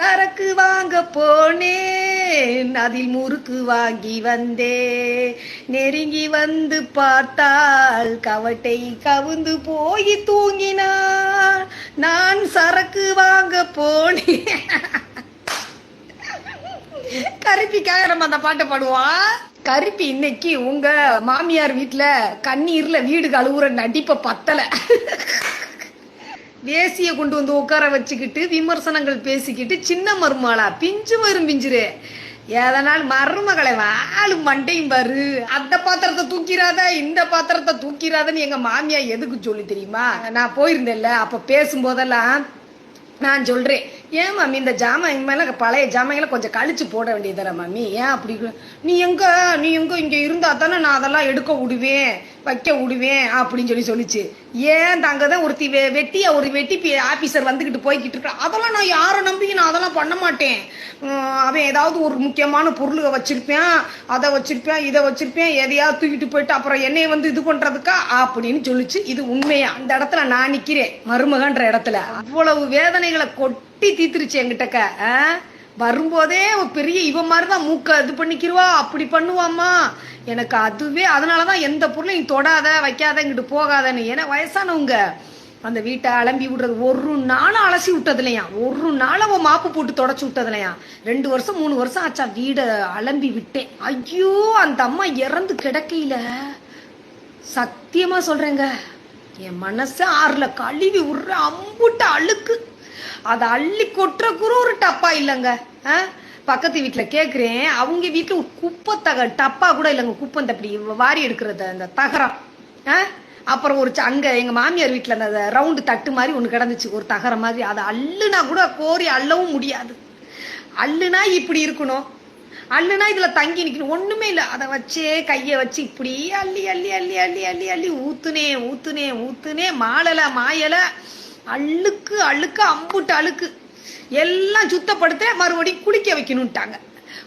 சரக்கு வாங்க போனேன் அதில் முறுக்கு வாங்கி வந்தே. நெருங்கி வந்து பார்த்தால் கவட்டை கவுந்து போய் தூங்கினார். நான் சரக்கு வாங்க போனேன். கருப்பிக்காக நம்ம அந்த பாட்டை பாடுவோம். கருப்பி இன்னைக்கு உங்க மாமியார் வீட்டுல கண்ணீர்ல வீடு கழுவுற நடிப்பை பத்தல. வேசியை கொண்டு வந்து உட்கார வச்சுக்கிட்டு விமர்சனங்கள் பேசிக்கிட்டு சின்ன மருமகளா பிஞ்சு வரும் பிஞ்சுரு. எதனால் மருமகளை வாழும் மண்டையும் பாரு. அந்த பாத்திரத்தை தூக்கிறாத இந்த பாத்திரத்தை தூக்கிறாதன்னு எங்க மாமியா எதுக்கு சொல்லி தெரியுமா? நான் போயிருந்தேன்ல அப்ப பேசும்போதெல்லாம் நான் சொல்றேன். ஏன் மாமி இந்த ஜாமான் மேலே பழைய ஜாமான்களை கொஞ்சம் கழிச்சு போட வேண்டியதுல மாமி? ஏன் அப்படி நீ எங்க நீ எங்க இங்க இருந்தா தானே நான் அதெல்லாம் எடுக்க விடுவேன் வைக்க விடுவேன் அப்படின்னு சொல்லி சொல்லிச்சு. ஏன் தங்க தான் ஒருத்தி வெ வெட்டி ஒரு வெட்டி ஆபீசர் வந்துகிட்டு போய்கிட்டு இருக்கா? அதெல்லாம் நான் யாரை நம்பி நான் அதெல்லாம் பண்ண மாட்டேன். அவன் ஏதாவது ஒரு முக்கியமான பொருளை வச்சிருப்பேன் அதை வச்சிருப்பேன் இதை வச்சிருப்பேன் எதையாவது தூக்கிட்டு போயிட்டு அப்புறம் என்னைய வந்து இது பண்றதுக்கா? அப்படின்னு சொல்லிச்சு. இது உண்மையா? அந்த இடத்துல நான் நிக்கிறேன் மருமகன்ற இடத்துல. அவ்வளவு வேதனைகளை கொட்டு தீத்துருச்சு எங்கிட்டக்க ஆ? வரும்போதே பெரிய இவ மாதிரி தான் மூக்க இது பண்ணிக்கிருவா அப்படி பண்ணுவாம்மா. எனக்கு அதுவே அதனால தான் எந்த பொருளையும் தொடாத வைக்காத இங்கிட்டு போகாதன்னு. ஏன்னா வயசானவங்க அந்த வீட்டை அலம்பி விடுறது ஒரு நாளும் அலசி விட்டதுலையா ஒரு நாள் அவன் மாப்பு போட்டு தொடச்சி விட்டது இல்லையா ரெண்டு வருஷம் மூணு வருஷம் ஆச்சா வீடை அலம்பி விட்டேன். ஐயோ அந்த அம்மா இறந்து கிடக்கையில. சத்தியமா சொல்றேங்க என் மனசு ஆறுல கழுவி விடுற அம்புட்ட அழுக்கு. அதை அள்ளி கொட்டுற கூட ஒரு டப்பா இல்லைங்க. ஆ? பக்கத்து வீட்டில் கேட்குறேன் அவங்க வீட்டில் ஒரு குப்பை தக டப்பா கூட இல்லைங்க. குப்பை இந்த அப்படி வாரி எடுக்கிறது அந்த தகரம். ஆ? அப்புறம் ஒரு ச- எங்கள் மாமியார் வீட்டில் அந்த ரவுண்டு தட்டு மாதிரி ஒன்று கிடந்துச்சு. ஒரு தகரம் மாதிரி. அதை அள்ளுனா கூட கோரி அள்ளவும் முடியாது. அள்ளுனா இப்படி இருக்கணும். அள்ளுனா இதில் தங்கி நிற்கணும் ஒன்றுமே இல்லை. அதை வச்சே கையை வச்சு இப்படி அள்ளி அள்ளி அள்ளி அள்ளி அள்ளி அள்ளி ஊத்துனே ஊத்துனே ஊத்துனே மாலலை மாயலை அழுக்கு அழுக்கு அம்புட்டு அழுக்கு. எல்லாம் சுத்தப்படுத்த மறுபடியும் குளிக்க வைக்கணும்ட்டாங்க.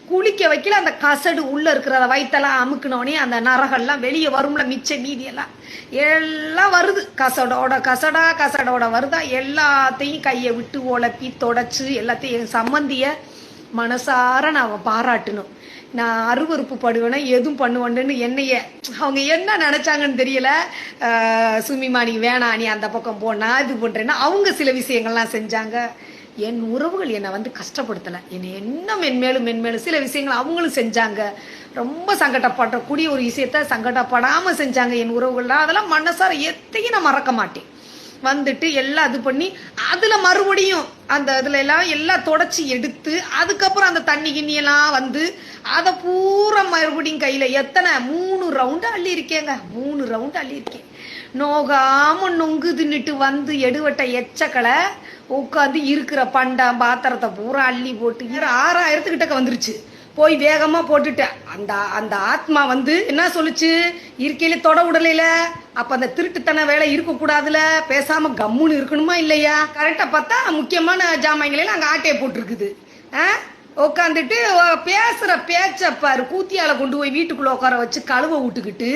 குளிக்க வைக்கல அந்த கசடு உள்ள இருக்கிற அந்த வயித்தெல்லாம் அந்த நரகெல்லாம் வெளியே வரும்ல மிச்ச மீதியெல்லாம். எல்லாம் வருது. கசடோட கசடா கசடோட வருதா. எல்லாத்தையும் கையை விட்டு உழப்பி தொடச்சு எல்லாத்தையும் என் சம்மந்திய மனசார நான் பாராட்டணும். நான் அருவறுப்பு படுவேனா எதுவும் பண்ணுவேன்னு என்னைய அவங்க என்ன நினைச்சாங்கன்னு தெரியல. சுமிமா நீ வேணாம் நீ அந்த பக்கம் போனா இது பண்றேன்னா அவங்க சில விஷயங்கள்லாம் செஞ்சாங்க. என் உறவுகள் என்னை வந்து கஷ்டப்படுத்தலை. என்னை என்ன மென்மேலும் மென்மேலும் சில விஷயங்கள் அவங்களும் செஞ்சாங்க. ரொம்ப சங்கடப்படக்கூடிய ஒரு விஷயத்த சங்கடப்படாமல் செஞ்சாங்க என் உறவுகள்லாம் அதெல்லாம் மனசார எத்தையும் நான் மறக்க மாட்டேன். வந்துட்டு எல்லாம் இது பண்ணி அதுல மறுபடியும் அந்த அதுல எல்லாம் எல்லாம் தொடச்சி எடுத்து அதுக்கப்புறம் அந்த தண்ணி கிண்ணி எல்லாம் வந்து அதை பூரா மறுபடியும் கையில எத்தனை? மூணு ரவுண்டு அள்ளி இருக்கேங்க மூணு ரவுண்டு அள்ளி இருக்கேன் நோகாம நொங்கு தின்னுட்டு வந்து எடுவட்ட எச்சக்களை உட்காந்து இருக்கிற பண்டம் பாத்திரத்தை பூரா அள்ளி போட்டு ஆறாயிரத்துக்கிட்டக்க வந்துருச்சு. போய் வேகமா போட்டுட்டேன். அந்த அந்த ஆத்மா வந்து என்ன சொல்லுச்சு? இருக்கையில தொட விடலைல அப்ப அந்த திருட்டுத்தன வேலை இருக்க கூடாதுல பேசாம கம்முன்னு இருக்கணுமா இல்லையா? கரெக்டா பார்த்தா முக்கியமான ஜாமான்களை அங்க ஆட்டையை போட்டிருக்குது. ஆ? உட்காந்துட்டு பேசுகிற பேசுற பேச்ச பாரு. கூத்தியால கொண்டு போய் வீட்டுக்குள்ள உட்கார வச்சு கழுவ விட்டுக்கிட்டு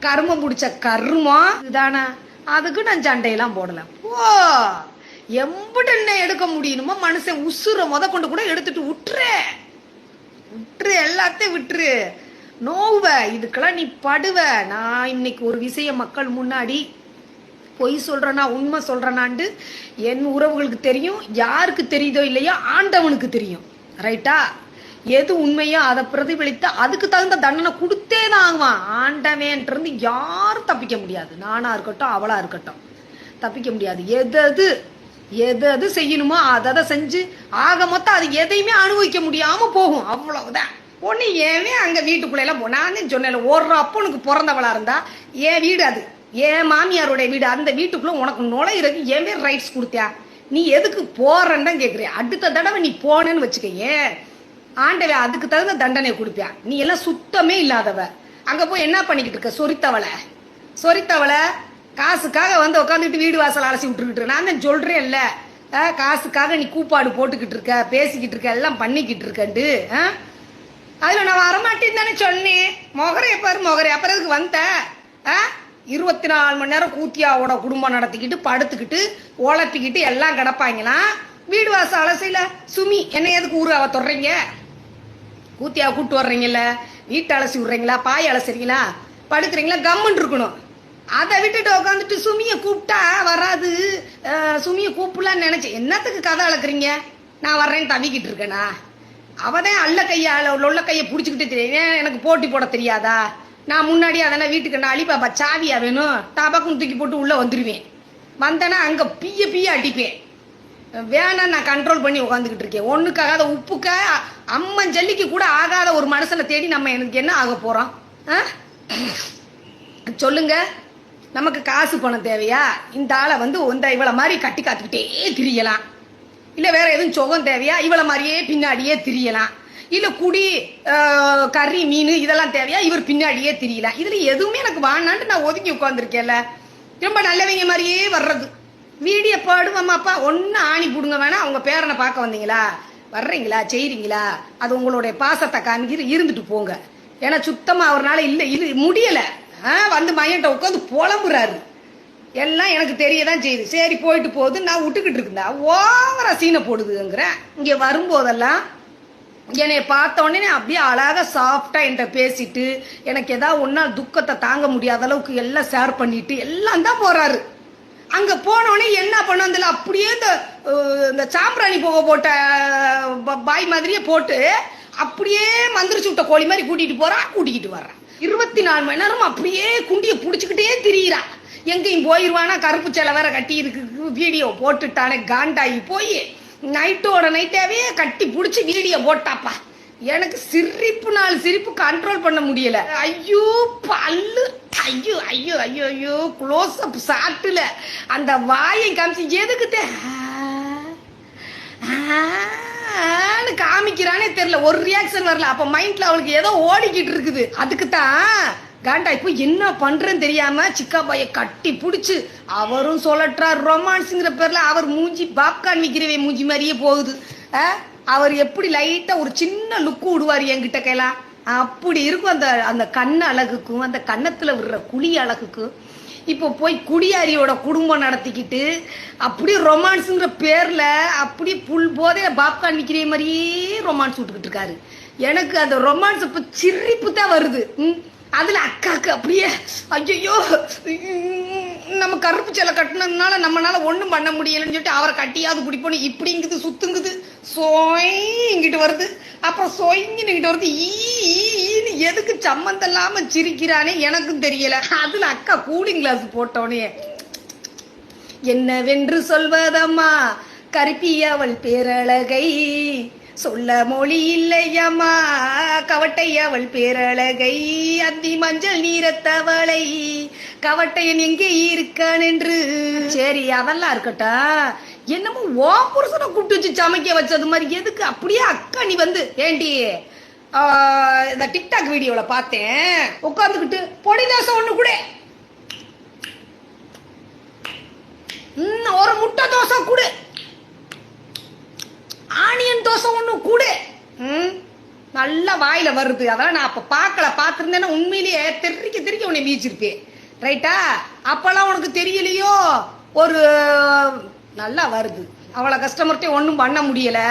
கருமம் பிடிச்ச கருமம் இதுதானா? அதுக்கு நான் சண்டையெல்லாம் போடல. போ! எம்பிட்டு என்ன எடுக்க முடியணுமோ மனுஷன் உசுரை முத கொண்டு கூட எடுத்துட்டு விட்டுறேன் விட்டுரு எல்லாத்தையும் விட்டுரு. நோவ இதுக்கெல்லாம் நீ படுவ. நான் இன்னைக்கு ஒரு விஷயம் மக்கள் முன்னாடி பொய் சொல்றனா உண்மை சொல்றேனாண்டு என் உறவுகளுக்கு தெரியும் யாருக்கு தெரியுதோ இல்லையோ ஆண்டவனுக்கு தெரியும். ரைட்டா எது உண்மையோ அதை பிரதிபலித்து அதுக்கு தகுந்த தண்டனை கொடுத்தே தான் ஆகுவான். ஆண்டவன்ட்டு யாரும் தப்பிக்க முடியாது. நானா இருக்கட்டும் அவளா இருக்கட்டும். தப்பிக்க முடியாது. எது எது எது செய்யணுமோ அதை அதை செஞ்சு ஆக மொத்தம் அது எதையுமே அனுபவிக்க முடியாம போகும். அவ்வளவுதான். ஒன்று ஏவே அங்க வீட்டுக்குள்ள எல்லாம் போ சொன்னேன் ஒரு அப்பனுக்கு பிறந்தவளா இருந்தா என் வீடு அது. என் மாமியாருடைய வீடு அந்த வீட்டுக்குள்ள உனக்கு நுழையிறதுக்கு என் பேர் ரைட்ஸ் கொடுத்தியா? நீ எதுக்கு போறன்னு தான் அடுத்த தடவை நீ போனேன்னு வச்சுக்கையே. ஆண்டவே அதுக்கு தகுந்த தண்டனை கொடுப்பியா? நீ எல்லாம் சுத்தமே இல்லாதவ. அங்க போய் என்ன பண்ணிக்கிட்டு இருக்க? சொரித்தவளை. சொரித்தவளை காசுக்காக வந்து உட்காந்துட்டு வீடு வாசல் அலசி விட்டுக்கிட்டு நான் தான் சொல்றேன்ல. அஹ், காசுக்காக நீ கூப்பாடு போட்டுக்கிட்டு இருக்க பேசிக்கிட்டு இருக்க எல்லாம் பண்ணிக்கிட்டு இருக்கண்டு ஆ? அதுல நான் வரமாட்டேன்னு தானே சொன்னேன். மொகரைய பாரு மொகரை அப்புறம் எதுக்கு வந்த? ஆ? இருபத்தி நாலு மணி நேரம் கூத்தியாவோட குடும்பம் நடத்திக்கிட்டு படுத்துக்கிட்டு உழப்பிக்கிட்டு எல்லாம் கிடப்பாங்களாம் வீடு வாசல் அலசையில. சுமி என்ன எதுக்கு ஊரு அவ தொடறீங்க? கூத்தியா கூப்பிட்டு வர்றீங்கல்ல. வீட்டை அலசி விடுறீங்களா? பாய் அலசுறீங்களா? படுக்கிறீங்களா? கம்முன்னு இருக்கணும். அதை விட்டுட்டு உட்காந்துட்டு சுமியை கூப்பிட்டா வராது. சுமியை கூப்பிடலான்னு நினைச்சேன் என்னத்துக்கு கதை அளக்குறீங்க? நான் வர்றேன்னு தவிக்கிட்டு இருக்கேனா? அவதான் அல்ல கையை உள்ள கையை பிடிச்சிக்கிட்டு தெரியும். ஏன் எனக்கு போட்டி போட தெரியாதா? நான் முன்னாடி அதெல்லாம் வீட்டுக்கு நான் அழிப்பாப்பா சாவியா வேணும்? டபக்குன்னு தூக்கி போட்டு உள்ளே வந்துடுவேன் வந்தேன்னா அங்கே பிய பிய அடிப்பேன். வேணா நான் கண்ட்ரோல் பண்ணி உட்காந்துக்கிட்டு இருக்கேன். ஒன்றுக்காகாத உப்புக்க அம்மன் ஜல்லிக்கு கூட ஆகாத ஒரு மனுஷனை தேடி நம்ம எனக்கு என்ன ஆக போகிறோம் ஆ? சொல்லுங்கள் நமக்கு காசு பணம் தேவையா? இந்த ஆளை வந்து இந்த இவளை மாதிரி கட்டி காத்துக்கிட்டே திரியலாம். இல்லை வேற எதுவும் சுகம் தேவையா? இவளை மாதிரியே பின்னாடியே திரியலாம். இல்லை குடி கறி மீன் இதெல்லாம் தேவையா? இவர் பின்னாடியே திரியலாம் இதில் எதுவுமே எனக்கு வானான்ட்டு நான் ஒதுக்கி உட்காந்துருக்கேன்ல ரொம்ப நல்லவங்க மாதிரியே வர்றது. வீடியோ பாடுவாமாப்பா ஒன்றும் ஆணி புடுங்க வேணா அவங்க பேரனை பார்க்க வந்தீங்களா? வர்றீங்களா? செய்கிறீங்களா அது உங்களுடைய பாசத்தை காமிக்கிற இருந்துட்டு போங்க. ஏன்னா சுத்தமாக அவர்னால இல்லை இல்லை முடியலை. வந்து மையன்ட்ட உட்காந்து புலம்புறாரு. எல்லாம் எனக்கு தெரியதான் செய்யுது. சரி போயிட்டு போகுது. நான் விட்டுக்கிட்டு இருக்குதா ஓவரா சீனை போடுதுங்கிறேன் இங்கே வரும்போதெல்லாம் என்னை பார்த்த உடனே அப்படியே அழகாக சாஃப்டா என்கிட்ட பேசிட்டு எனக்கு ஏதாவது ஒன்னா துக்கத்தை தாங்க முடியாத அளவுக்கு எல்லாம் ஷேர் பண்ணிட்டு எல்லாம் தான் போறாரு. அங்க போனோடனே என்ன என்ன அதில் அப்படியே இந்த இந்த சாம்பிராணி போக போட்ட பாய் மாதிரியே போட்டு அப்படியே மந்திரிச்சு விட்ட கோழி மாதிரி கூட்டிகிட்டு போகிறான் கூட்டிகிட்டு வர்றான் இருபத்தி நாலு மணி நேரம் அப்படியே குண்டியை பிடிச்சிக்கிட்டே திரியிறா. எங்கேயும் போயிடுவானா கருப்பு சேலை வேற கட்டி இருக்கு வீடியோ போட்டுட்டானே காண்டாகி போய் நைட்டோட நைட்டாவே கட்டி பிடிச்சி வீடியோ போட்டாப்பா. எனக்கு சிரிப்பு நாள் சிரிப்பு கண்ட்ரோல் பண்ண முடியல. ஐயோ பல்லு. ஐயோ ஐயோ ஐயோ ஐயோ க்ளோஸ் அப் சாட்டுல. அந்த வாயை காமிச்சு எதுக்குத்தே? ஆ. காமிக்கிறானே தெரியல. ஒரு ரியாக்ஷன் வரல. அப்ப மைண்ட்ல அவளுக்கு ஏதோ ஓடிக்கிட்டு இருக்குது. அதுக்கு தான் காண்டா இப்போ என்ன பண்றேன்னு தெரியாம சிக்கா பாய கட்டி பிடிச்சி அவரும் சொல்லட்டார் ரொமான்ஸுங்கிற பேர்ல அவர் மூஞ்சி பாப்கார்ன் விக்கிறவே மூஞ்சி மாதிரியே போகுது. ஆ? அவர் எப்படி லைட்டா ஒரு சின்ன லுக்கு விடுவார் என்கிட்ட கையெல்லாம் அப்படி இருக்கும் அந்த அந்த கண் அழகுக்கும் அந்த கன்னத்துல விடுற குழி அழகுக்கும். இப்போ போய் குடியாரியோட குடும்பம் நடத்திக்கிட்டு அப்படியே ரொமான்ஸுங்கிற பேர்ல அப்படி புல் போதே பாப்கார்ன் விற்கிற மாதிரியே ரொமான்ஸ் விட்டுக்கிட்டு இருக்காரு எனக்கு அந்த ரொமான்ஸ் இப்ப சிரிப்பு தான் வருது ம். அதுல அக்காக்கு அப்படியே ஐயோ நம்ம கருப்பு சேலை கட்டினதுனால நம்மளால ஒண்ணும் பண்ண முடியலன்னு சொல்லிட்டு அவரை கட்டியாவது குடிப்போம் இப்படிங்குது சுத்துங்குது சோய் இங்கிட்டு வருது அப்புறம் சொயிங்கின்னு ஒருத்தி ஈன்னு எதுக்கு சம்மந்தம் இல்லாம சிரிக்கிறானே எனக்கும் தெரியல. அதுல அக்கா கூலிங் கிளாஸ் போட்டோனே. என்னவென்று சொல்வதம்மா? கருப்பி அவள் பேரழகை. சொல்ல மொழி இல்லையம்மா. கவட்டை அவள் பேரழகை. அந்தி மஞ்சள் நீரத்தவளை கவட்டையன் எங்கே இருக்கான் என்று சரி அதெல்லாம் இருக்கட்டும் என்னமோ ஓ புருஷனை கூப்பிட்டு வச்சு சமைக்க வச்சது மாதிரி. எதுக்கு? அப்படியே அக்கா நீ வந்து ஏண்டி? இந்த டிக்டாக் வீடியோல பார்த்தேன். உட்காந்துக்கிட்டு பொடி தோசை ஒண்ணு கூட. ம், ஒரு முட்டை தோசை கூட. ஆனியன் தோசை ஒண்ணு கூட. நல்லா வாயில வருது. அதான் நான் அப்ப பார்க்கல பார்த்துருந்தேன்னா உண்மையிலேயே தெரிக்க தெரிக்க உன்னை மீச்சிருப்பேன் ரைட்டா அப்பெல்லாம் உனக்கு தெரியலையோ? ஒரு நல்லா வருது. அவளை கஸ்டமர்கிட்ட ஒன்றும் பண்ண முடியலை.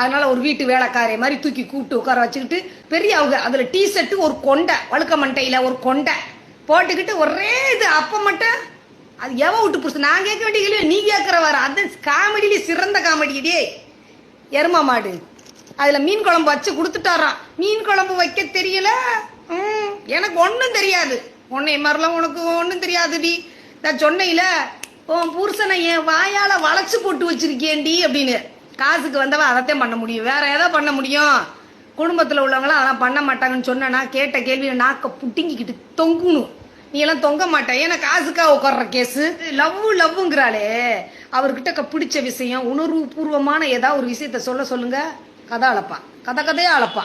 அதனால ஒரு வீட்டு வேலைக்காரை மாதிரி தூக்கி கூப்பிட்டு உட்கார வச்சுக்கிட்டு பெரிய அவங்க அதில் டீ ஷர்ட்டு ஒரு கொண்டை வழுக்க மண்டையில ஒரு கொண்டை போட்டுக்கிட்டு ஒரே இது அப்போ மட்டும் அது எவ விட்டு புடிச்சு நான் கேட்க வேண்டிய கேள்வி நீ கேட்குற வர அது காமெடியிலே சிறந்த காமெடி டே. எருமா மாடு. அதில் மீன் குழம்பு வச்சு கொடுத்துட்டாரான் மீன் குழம்பு வைக்க தெரியல. எனக்கு ஒன்றும் தெரியாது. உன்னை மாதிரிலாம் உனக்கு ஒன்றும் தெரியாதுடி நான் சொன்னையில உன் புருஷனை என் வாயால வளைச்சு போட்டு வச்சிருக்கேன்டி அப்படின்னு. காசுக்கு வந்தவன் அதைத்தான் பண்ண முடியும். வேற எதை பண்ண முடியும்? குடும்பத்தில் உள்ளவங்களாம் அதெல்லாம் பண்ண மாட்டாங்கன்னு சொன்னா கேட்ட கேள்வியில நாக்க புட்டிங்கிக்கிட்டு தொங்கணும். நீ எல்லாம் தொங்க மாட்டேன். ஏன்னா காசுக்காக உட்கார்ற கேஸு லவ் லவ்ங்கிறாளே அவர்கிட்ட க- பிடிச்ச விஷயம் உணர்வு பூர்வமான ஏதாவது ஒரு விஷயத்த சொல்ல சொல்லுங்க. கதை அளப்பா கதை கதையா அளப்பா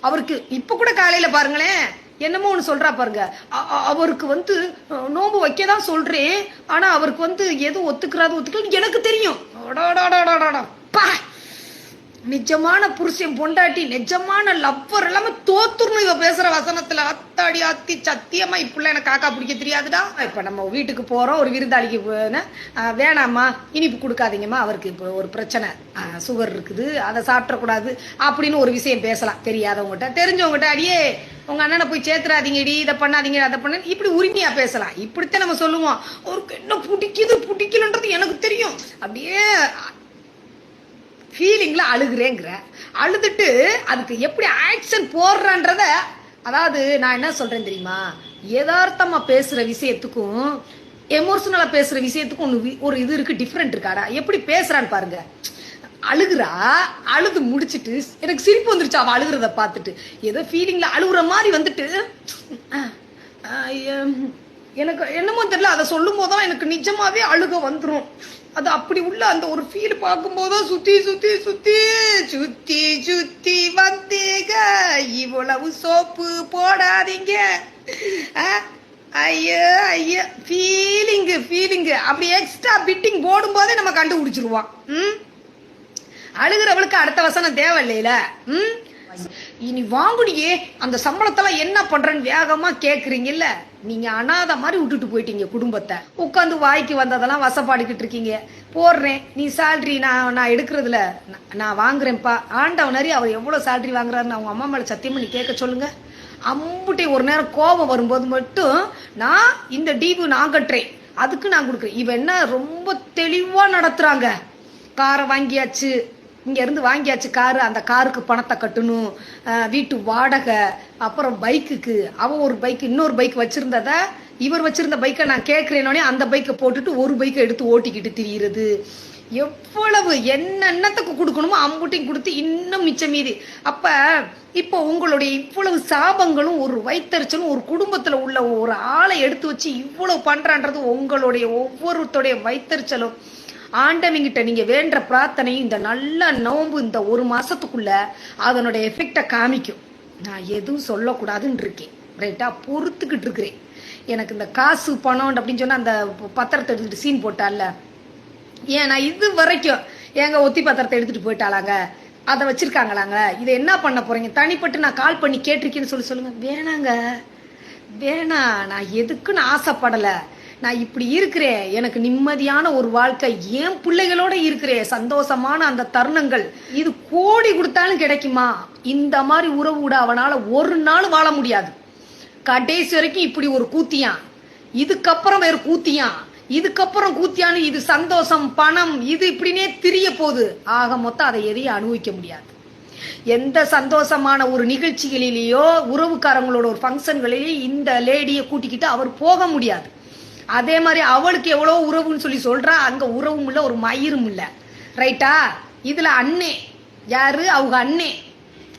அவருக்கு இப்ப கூட காலையில பாருங்களேன். என்னமோ ஒன்று சொல்கிறா பாருங்க. அ- அவருக்கு வந்து நோம்பு நோன்பு வைக்க தான் சொல்கிறேன் ஆனால் அவருக்கு வந்து எதுவும் ஒத்துக்கிறாது ஒத்துக்கிறது எனக்கு தெரியும். அடடடடடடா. பா! நிஜமான புருஷன் பொண்டாட்டி நிஜமான லவ்வர் எல்லாமே தோத்துருணும் இவ பேசுற வசனத்துல அத்தாடி அத்தி சத்தியமா இப்படிலாம் எனக்கு காக்கா பிடிக்க தெரியாதுடா. இப்ப நம்ம வீட்டுக்கு போறோம் ஒரு விருந்தாளிக்கு வேணாமா வேணாம்மா இனிப்பு கொடுக்காதீங்கம்மா அவருக்கு இப்போ ஒரு பிரச்சனை. சுகர் இருக்குது அதை சாப்பிடக்கூடாது அப்படின்னு ஒரு விஷயம் பேசலாம் தெரியாதவங்ககிட்ட. தெரிஞ்சவங்ககிட்ட அடியே உங்க அண்ணனை போய் சேர்த்துறாதீங்கடி இதை பண்ணாதீங்க அதை பண்ண. இப்படி உரிமையா பேசலாம். இப்படித்தான் நம்ம சொல்லுவோம். அவருக்கு என்ன பிடிக்குது பிடிக்கலன்றது எனக்கு தெரியும். அப்படியே ஃபீலிங்கில் அழுகிறேங்கிற. அழுதுட்டு அதுக்கு எப்படி ஆக்ஷன் போடுறான்றத அதாவது நான் என்ன சொல்கிறேன் தெரியுமா? எதார்த்தமாக பேசுகிற விஷயத்துக்கும் எமோஷனலாக பேசுகிற விஷயத்துக்கும் ஒன்று ஒரு இது இருக்குது டிஃப்ரெண்ட் இருக்காடா? எப்படி பேசுகிறான்னு பாருங்க. அழுகுறா அழுது முடிச்சிட்டு எனக்கு சிரிப்பு வந்துருச்சு அவள் அழுகிறத பார்த்துட்டு. ஏதோ ஃபீலிங்கில் அழுகுற மாதிரி வந்துட்டு எனக்கு என்னமோ தெரியல அதை சொல்லும் போதுதான் எனக்கு நிஜமாவே அழுக வந்துடும் அது அப்படி உள்ள அந்த ஒரு ஃபீல் பார்க்கும்போதும் சுத்தி சுத்தி சுத்தி சுத்தி சுத்தி வந்தீங்க இவ்வளவு சோப்பு போடாதீங்க. ஐயோ ஐயோ. ஃபீலிங்கு ஃபீலிங்கு அப்படி எக்ஸ்ட்ரா பிட்டிங் போடும்போதே நம்ம கண்டுபிடிச்சிருவோம். ம்? அழுகிறவளுக்கு அடுத்த வசனம் தேவை இல்லையில ம்? இனி வாங்குடியே அந்த சம்பளத்தெல்லாம் என்ன பண்றேன்னு வேகமா கேக்குறீங்கல்ல. நீங்க அனாதை மாதிரி விட்டுட்டு போயிட்டீங்க குடும்பத்தை. உட்காந்து வாய்க்கு வந்ததெல்லாம் வசப்பாடிக்கிட்டு இருக்கீங்க. போடுறேன். நீ சேல்ரி நான் நான் எடுக்கிறதுல நான்- நான் வாங்குறேன்ப்பா ஆண்டவனரி அவர் எவ்வளவு சேல்ரி வாங்குறாருன்னு அவங்க அம்மா மேல சத்தியம் பண்ணி கேட்க சொல்லுங்க. அம்புட்டி ஒரு நேரம் கோபம் வரும்போது மட்டும் நான் இந்த டீவு நான் கட்டுறேன். அதுக்கு நான் கொடுக்குறேன். இவ என்ன ரொம்ப தெளிவா நடத்துறாங்க. காரை வாங்கியாச்சு. இங்கேருந்து வாங்கியாச்சு காரு அந்த காருக்கு பணத்தை கட்டணும். வீட்டு வாடகை அப்புறம் பைக்குக்கு. அவன் ஒரு பைக் இன்னொரு பைக் வச்சிருந்தத இவர் வச்சிருந்த பைக்கை நான் கேட்கிறேனோடனே அந்த பைக்கை போட்டுட்டு ஒரு பைக்கை எடுத்து ஓட்டிக்கிட்டு திரியிறது. எவ்வளவு என்னென்னத்துக்கு கொடுக்கணுமோ அம்புட்டையும் கொடுத்து இன்னும் மிச்சம் மீதி. அப்ப இப்போ உங்களுடைய இவ்வளவு சாபங்களும் ஒரு வைத்தறிச்சலும் ஒரு குடும்பத்துல உள்ள ஒரு ஆளை எடுத்து வச்சு இவ்வளவு பண்றான்றது உங்களுடைய ஒவ்வொருத்தருடைய வைத்தறிச்சலும். ஆண்டவங்கிட்ட நீங்க வேண்ட பிரார்த்தனையும் இந்த நல்ல நோன்பு இந்த ஒரு மாசத்துக்குள்ள அதனுடைய எஃபெக்டை காமிக்கும். நான் எதுவும் சொல்லக்கூடாதுன்னு இருக்கேன். ரைட்டா பொறுத்துக்கிட்டு இருக்கிறேன். எனக்கு இந்த காசு பணம் அப்படின்னு சொன்னா அந்த பத்திரத்தை எடுத்துட்டு சீன் போட்டால ஏன் நான் இது வரைக்கும் ஏங்க ஒத்தி பத்திரத்தை எடுத்துட்டு போயிட்டாளாங்க? அதை வச்சிருக்காங்களாங்க? இதை என்ன பண்ண போறீங்க? தனிப்பட்டு நான் கால் பண்ணி கேட்டிருக்கேன்னு சொல்லி சொல்லுங்க. வேணாங்க. வேணாம் நான் எதுக்குன்னு ஆசைப்படலை. நான் இப்படி இருக்கிறேன். எனக்கு நிம்மதியான ஒரு வாழ்க்கை. என் பிள்ளைகளோட இருக்கிறேன் சந்தோஷமான அந்த தருணங்கள். இது கோடி கொடுத்தாலும் கிடைக்குமா? இந்த மாதிரி உறவு விட அவனால ஒரு நாள் வாழ முடியாது. கடைசி வரைக்கும் இப்படி ஒரு கூத்தியான். இதுக்கப்புறம் வேறு கூத்தியான். இதுக்கப்புறம் கூத்தியானு இது சந்தோஷம் பணம் இது இப்படினே திரிய போகுது. ஆக மொத்தம் அதை எதையும் அனுபவிக்க முடியாது. எந்த சந்தோஷமான ஒரு நிகழ்ச்சிகளிலேயோ உறவுக்காரங்களோட ஒரு ஃபங்க்ஷன்களிலேயோ இந்த லேடியை கூட்டிக்கிட்டு அவர் போக முடியாது. அதே மாதிரி அவளுக்கு எவ்வளோ உறவுன்னு சொல்லி சொல்றா அங்க உறவும் இல்லை ஒரு மயிரும் இல்லை. ரைட்டா இதுல அண்ணே. யாரு? அவங்க அண்ணே.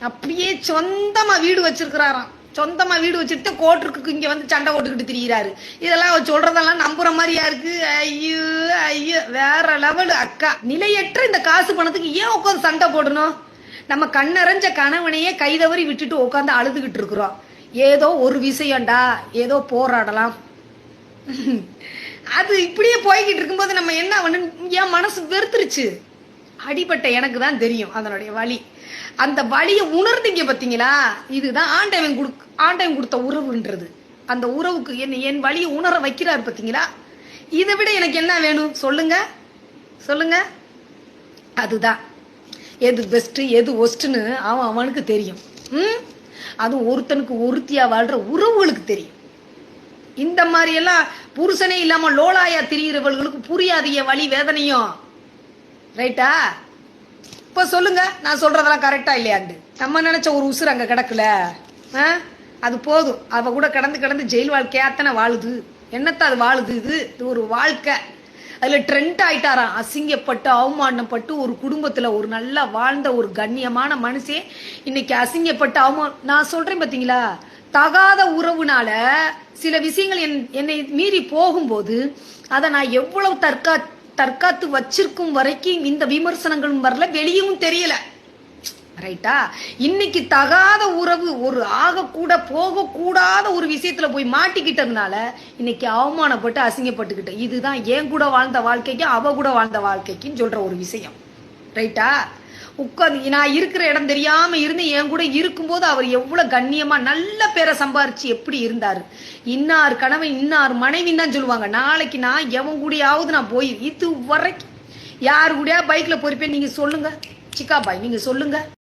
அப்படியே சொந்தமா வீடு வச்சிருக்கிறாராம். சொந்தமா வீடு வச்சுட்டு கோட்டருக்கு இங்க வந்து சண்டை போட்டுக்கிட்டு திரியிறாரு. இதெல்லாம் அவர் சொல்றதெல்லாம் நம்புற மாதிரியா இருக்கு? ஐயோ ஐயோ. வேற லெவலு அக்கா. நிலையற்ற இந்த காசு பணத்துக்கு ஏன் உட்காந்து சண்டை போடணும்? நம்ம கண்ணறைஞ்ச கணவனையே கைதவறி விட்டுட்டு உட்காந்து அழுதுகிட்டு இருக்கிறோம். ஏதோ ஒரு விஷயம்டா. ஏதோ போராடலாம். அது இப்படியே போய்கிட்டு இருக்கும்போது நம்ம என்ன ஒன்று என் மனசு வெறுத்துருச்சு. அடிபட்ட எனக்கு தான் தெரியும் அதனுடைய வலி. அந்த வலியை உணர்ந்தீங்க பார்த்தீங்களா? இதுதான் ஆண்டவன் கொடு ஆண்டவன் கொடுத்த உறவுன்றது. அந்த உறவுக்கு என் என் வலியை உணர வைக்கிறார் பார்த்தீங்களா? இதை விட எனக்கு என்ன வேணும்? சொல்லுங்க. சொல்லுங்க. அதுதான். எது பெஸ்ட்டு எது ஒஸ்ட்டுன்னு அவன் அவனுக்கு தெரியும். ம்? அதுவும் ஒருத்தனுக்கு ஒருத்தியாக வாழ்கிற உறவுகளுக்கு தெரியும். இந்த மாதிரியெல்லாம் புருஷனே இல்லாம லோலாயா திரியிறவர்களுக்கு புரியாதிய வழி வேதனையும். ரைட்டா இப்ப சொல்லுங்க நான் சொல்றதெல்லாம் கரெக்டா இல்லையாண்டு? நம்ம நினைச்ச ஒரு உசுறு அங்க கிடக்கல. ஆ? அது போதும். அவ கூட கடந்து கடந்து ஜெயில் வாழ்க்கையாத்தனை வாழுது. என்னத்த அது வாழுது இது? இது ஒரு வாழ்க்கை. அதுல ட்ரெண்ட் ஆயிட்டாராம். அசிங்கப்பட்டு அவமானப்பட்டு ஒரு குடும்பத்துல ஒரு நல்லா வாழ்ந்த ஒரு கண்ணியமான மனுஷே. இன்னைக்கு அசிங்கப்பட்டு அவமா நான் சொல்றேன் பாத்தீங்களா? தகாத உறவுனால சில விஷயங்கள் என் என்னை மீறி போகும்போது அதை நான் எவ்வளவு தற்கா தற்காத்து வச்சிருக்கும் வரைக்கும் இந்த விமர்சனங்களும் வரல வெளியவும் தெரியல. ரைட்டா இன்னைக்கு தகாத உறவு ஒரு ஆகக்கூட போகக்கூடாத ஒரு விஷயத்துல போய் மாட்டிக்கிட்டதுனால இன்னைக்கு அவமானப்பட்டு அசிங்கப்பட்டுக்கிட்டேன். இதுதான் என் கூட வாழ்ந்த வாழ்க்கைக்கும் அவ கூட வாழ்ந்த வாழ்க்கைக்கும் சொல்ற ஒரு விஷயம். ரைட்டா உட்காந்து நான் இருக்கிற இடம் தெரியாம இருந்து என் கூட இருக்கும்போது அவர் எவ்வளவு கண்ணியமா நல்ல பேரை சம்பாரிச்சு எப்படி இருந்தாரு. இன்னார் கணவன் இன்னார் மனைவின்னு தான் சொல்லுவாங்க. நாளைக்கு நான் எவன் கூடயாவது நான் போய் இது வரைக்கும் யாரு கூடயா பைக்ல போயிருப்பேன் நீங்க சொல்லுங்க. சிக்கா பாய் நீங்க சொல்லுங்க.